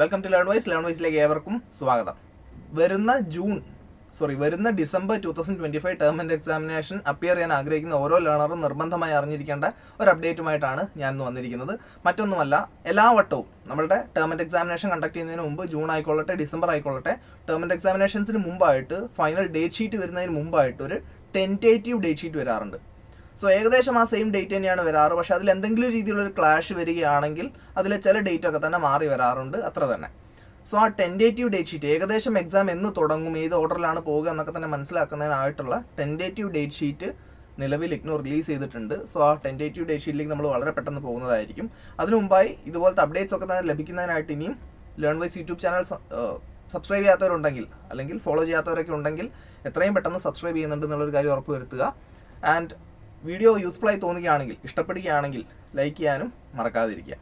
Welcome to learn wise learn വൈസിലേക്ക് ഏവർക്കും സ്വാഗതം. വരുന്ന ജൂൺ സോറി വരുന്ന December two thousand twenty five term and examination appear ചെയ്യാൻ ആഗ്രഹിക്കുന്ന ഓരോ ലേണറും നിർബന്ധമായി അറിഞ്ഞിരിക്കേണ്ട ഒരു അപ്ഡേറ്റുമായിട്ടാണ് ഞാൻ ഇന്ന് വന്നിരിക്കുന്നത്. മറ്റൊന്നുമല്ല എല്ലാ വട്ടവും നമ്മുടെ ടേം ആൻഡ് എക്സാമിനേഷൻ കണ്ടക്ട് ചെയ്യുന്നതിന് മുമ്പ് ജൂൺ ആയിക്കൊള്ളട്ടെ ഡിസംബർ ആയിക്കൊള്ളട്ടെ ടേം ആൻഡ് എക്സാമിനേഷൻസിന് മുമ്പായിട്ട് ഫൈനൽ ഡേറ്റ് ഷീറ്റ് വരുന്നതിന് മുമ്പായിട്ട് ഒരു ടെന്റേറ്റീവ് ഡേറ്റ് ഷീറ്റ് വരാറുണ്ട്. സോ ഏകദേശം ആ സെയിം ഡേറ്റ് തന്നെയാണ് വരാറ്. പക്ഷേ അതിൽ എന്തെങ്കിലും രീതിയിലുള്ള ഒരു ക്ലാഷ് വരികയാണെങ്കിൽ അതിലെ ചില ഡേറ്റ് ഒക്കെ തന്നെ മാറി വരാറുണ്ട്. അത്ര തന്നെ. സോ ആ ടെൻഡേറ്റീവ് ഡേറ്റ് ഷീറ്റ് ഏകദേശം എക്സാം എന്ന് തുടങ്ങും ഏത് ഓർഡറിലാണ് പോവുക എന്നൊക്കെ തന്നെ മനസ്സിലാക്കുന്നതിനായിട്ടുള്ള ടെൻഡേറ്റീവ് ഡേറ്റ് ഷീറ്റ് നിലവിൽ ഇഗ്നോ റിലീസ് ചെയ്തിട്ടുണ്ട്. സോ ആ ടെൻഡേറ്റീവ് ഡേറ്റ് ഷീറ്റിലേക്ക് നമ്മൾ വളരെ പെട്ടെന്ന് പോകുന്നതായിരിക്കും. അതിനു മുമ്പായി ഇതുപോലത്തെ അപ്ഡേറ്റ്സ് ഒക്കെ തന്നെ ലഭിക്കുന്നതിനായിട്ട് ഇനിയും learn wise YouTube channel subscribe ചെയ്യാത്തവരുണ്ടെങ്കിൽ അല്ലെങ്കിൽ ഫോളോ ചെയ്യാത്തവരൊക്കെ ഉണ്ടെങ്കിൽ എത്രയും പെട്ടെന്ന് സബ്സ്ക്രൈബ് ചെയ്യുന്നുണ്ട് എന്നുള്ളൊരു കാര്യം ഉറപ്പുവരുത്തുക. ആൻഡ് വീഡിയോ യൂസ്ഫുൾ ആയി തോന്നുകയാണെങ്കിൽ ഇഷ്ടപ്പെടുകയാണെങ്കിൽ ലൈക്ക് ചെയ്യാനും മറക്കാതിരിക്കുക.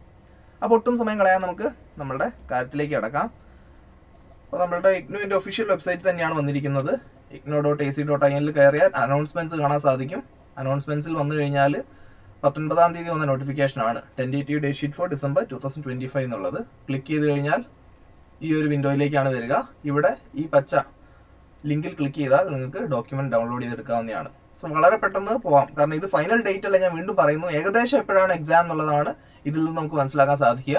അപ്പോൾ ഒട്ടും സമയം കളയാൻ നമുക്ക് നമ്മളുടെ കാര്യത്തിലേക്ക് കിടക്കാം. അപ്പോൾ നമ്മളുടെ ഇഗ്നോന്റെ ഒഫീഷ്യൽ വെബ്സൈറ്റ് തന്നെയാണ് വന്നിരിക്കുന്നത്. IGNOU dot A C dot I എനിൽ കയറിയാൽ അനൗൺസ്മെന്റ്സ് കാണാൻ സാധിക്കും. അനൗൺസ്മെന്റ്സിൽ വന്നു കഴിഞ്ഞാൽ പത്തൊൻപതാം തീയതി വന്ന നോട്ടിഫിക്കേഷൻ ആണ്. Tentative date sheet for December two thousand twenty five എന്നുള്ളത്. ക്ലിക്ക് ചെയ്ത് കഴിഞ്ഞാൽ ഈ ഒരു വിൻഡോയിലേക്കാണ് വരിക. ഇവിടെ ഈ പച്ച ലിങ്കിൽ ക്ലിക്ക് ചെയ്താൽ നിങ്ങൾക്ക് ഡോക്യുമെന്റ് ഡൗൺലോഡ് ചെയ്തെടുക്കാവുന്നതാണ്. സോ വളരെ പെട്ടെന്ന് പോവാം. കാരണം ഇത് ഫൈനൽ ഡേറ്റ് അല്ല ഞാൻ വീണ്ടും പറയുന്നു. ഏകദേശം എപ്പോഴാണ് എക്സാം എന്നുള്ളതാണ് ഇതിൽ നിന്ന് നമുക്ക് മനസ്സിലാക്കാൻ സാധിക്കുക.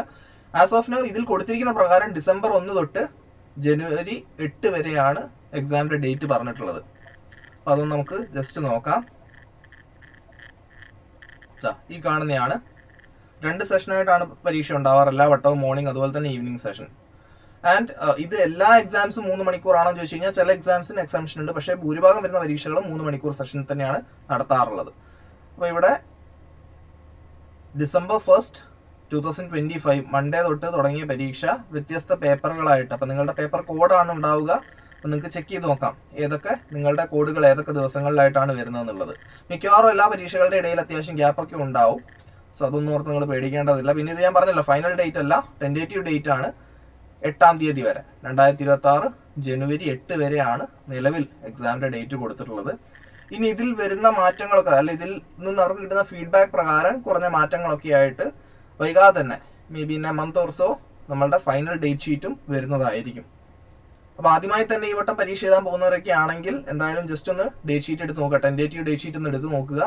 ആസ് ഓഫ് നോ ഇതിൽ കൊടുത്തിരിക്കുന്ന പ്രകാരം ഡിസംബർ ഒന്ന് തൊട്ട് ജനുവരി എട്ട് വരെയാണ് എക്സാമിന്റെ ഡേറ്റ് പറഞ്ഞിട്ടുള്ളത്. അപ്പൊ അതൊന്ന് നമുക്ക് ജസ്റ്റ് നോക്കാം. ഈ കാണുന്നതാണ്. രണ്ട് സെഷനായിട്ടാണ് പരീക്ഷ ഉണ്ടാവാറ്. എല്ലാ വട്ടവും മോർണിംഗ് അതുപോലെ തന്നെ ഈവനിങ് സെഷൻ ആൻഡ് ഇത് എല്ലാ എക്സാംസും മൂന്ന് മണിക്കൂറാണോ ചോദിച്ചു കഴിഞ്ഞാൽ ചില എക്സാംസിന് എക്സാംഷൻ ഉണ്ട്. പക്ഷേ ഭൂരിഭാഗം വരുന്ന പരീക്ഷകളും മൂന്ന് മണിക്കൂർ സെഷൻ തന്നെയാണ് നടത്താറുള്ളത്. അപ്പോൾ ഇവിടെ December first two thousand twenty five Monday തൊട്ട് തുടങ്ങിയ പരീക്ഷ വ്യത്യസ്ത പേപ്പറുകളായിട്ട്. അപ്പോൾ നിങ്ങളുടെ പേപ്പർ കോഡാണ് ഉണ്ടാവുക. അപ്പം നിങ്ങൾക്ക് ചെക്ക് ചെയ്ത് നോക്കാം. ഏതൊക്കെ നിങ്ങളുടെ കോഡുകൾ ഏതൊക്കെ ദിവസങ്ങളിലായിട്ടാണ് വരുന്നത് എന്നുള്ളത് മിക്കവാറും എല്ലാ പരീക്ഷകളുടെ ഇടയിൽ അത്യാവശ്യം ഗ്യാപ്പൊക്കെ ഉണ്ടാവും. സോ അതൊന്നും ഓർത്ത് നിങ്ങൾ പേടിക്കേണ്ടതില്ല. പിന്നെ ഇത് ഞാൻ പറഞ്ഞല്ലോ ഫൈനൽ ഡേറ്റ് അല്ല ടെന്റേറ്റീവ് ഡേറ്റ് ആണ്. എട്ടാം തീയതി വരെ. രണ്ടായിരത്തി ഇരുപത്തി ആറ് ജനുവരി എട്ട് വരെയാണ് നിലവിൽ എക്സാമിന്റെ ഡേറ്റ് കൊടുത്തിട്ടുള്ളത്. ഇനി ഇതിൽ വരുന്ന മാറ്റങ്ങളൊക്കെ അല്ല ഇതിൽ നിന്ന് അവർക്ക് കിട്ടുന്ന ഫീഡ്ബാക്ക് പ്രകാരം കുറഞ്ഞ മാറ്റങ്ങളൊക്കെ ആയിട്ട് വൈകാതെ തന്നെ may be in a month or so നമ്മളുടെ ഫൈനൽ ഡേറ്റ് ഷീറ്റും വരുന്നതായിരിക്കും. അപ്പൊ ആദ്യമായി തന്നെ ഈ വട്ടം പരീക്ഷ എഴുതാൻ പോകുന്നവരൊക്കെ ആണെങ്കിൽ എന്തായാലും ജസ്റ്റ് ഒന്ന് ഡേറ്റ് ഷീറ്റ് എടുത്ത് നോക്കുക ടെന്റേറ്റീവ് ഡേറ്റ് ഷീറ്റ് ഒന്ന് എടുത്ത് നോക്കുക.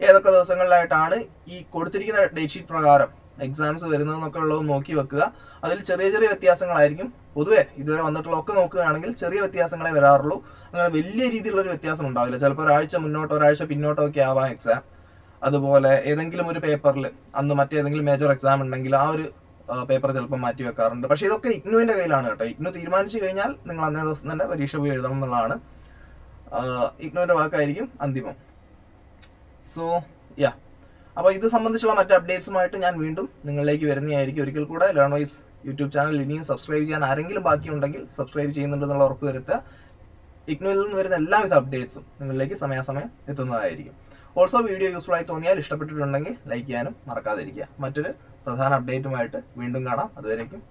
ഏതൊക്കെ ദിവസങ്ങളിലായിട്ടാണ് ഈ കൊടുത്തിരിക്കുന്ന ഡേറ്റ് ഷീറ്റ് പ്രകാരം എക്സാംസ് വരുന്നതെന്നൊക്കെ ഉള്ളത് നോക്കി വെക്കുക. അതിൽ ചെറിയ ചെറിയ വ്യത്യാസങ്ങളായിരിക്കും. പൊതുവേ ഇതുവരെ വന്നിട്ടുള്ള ഒക്കെ നോക്കുകയാണെങ്കിൽ ചെറിയ വ്യത്യാസങ്ങളെ വരാറുള്ളൂ. അങ്ങനെ വലിയ രീതിയിലുള്ള ഒരു വ്യത്യാസം ഉണ്ടാവില്ല. ചിലപ്പോൾ ഒരാഴ്ച മുന്നോട്ടോ ഒരാഴ്ച പിന്നോട്ടോ ഒക്കെ ആവാം എക്സാം അതുപോലെ ഏതെങ്കിലും ഒരു പേപ്പറിൽ അന്ന് മറ്റേതെങ്കിലും മേജർ എക്സാം ഉണ്ടെങ്കിൽ ആ ഒരു പേപ്പർ ചിലപ്പോൾ മാറ്റി വെക്കാറുണ്ട്. പക്ഷേ ഇതൊക്കെ ഇഗ്നുവിന്റെ കയ്യിലാണ് കേട്ടോ. ഇഗ്നു തീരുമാനിച്ചു കഴിഞ്ഞാൽ നിങ്ങൾ അന്നേ ദിവസം തന്നെ പരീക്ഷ പോയി എഴുതണം എന്നുള്ളതാണ്. ഇഗ്നുവിന്റെ വാക്കായിരിക്കും അന്തിമം. സോ യാ അപ്പോൾ ഇത് സംബന്ധിച്ചുള്ള മറ്റ് അപ്ഡേറ്റ്സുമായിട്ട് ഞാൻ വീണ്ടും നിങ്ങളിലേക്ക് വരുന്നതായിരിക്കും. ഒരിക്കൽ കൂടെ ലേൺ വൈസ് യൂട്യൂബ് ചാനൽ ഇനിയും സബ്സ്ക്രൈബ് ചെയ്യാൻ ആരെങ്കിലും ബാക്കിയുണ്ടെങ്കിൽ സബ്സ്ക്രൈബ് ചെയ്യുന്നുണ്ടെന്നുള്ള ഉറപ്പ് വരുത്തുക. ഇഗ്നോയിൽ നിന്ന് വരുന്ന എല്ലാവിധ അപ്ഡേറ്റ്സും നിങ്ങളിലേക്ക് സമയാസമയം എത്തുന്നതായിരിക്കും. ഓൾസോ വീഡിയോ യൂസ്ഫുൾ ആയി തോന്നിയാൽ ഇഷ്ടപ്പെട്ടിട്ടുണ്ടെങ്കിൽ ലൈക്ക് ചെയ്യാനും മറക്കാതിരിക്കുക. മറ്റൊരു പ്രധാന അപ്ഡേറ്റുമായിട്ട് വീണ്ടും കാണാം. അതുവരേക്കും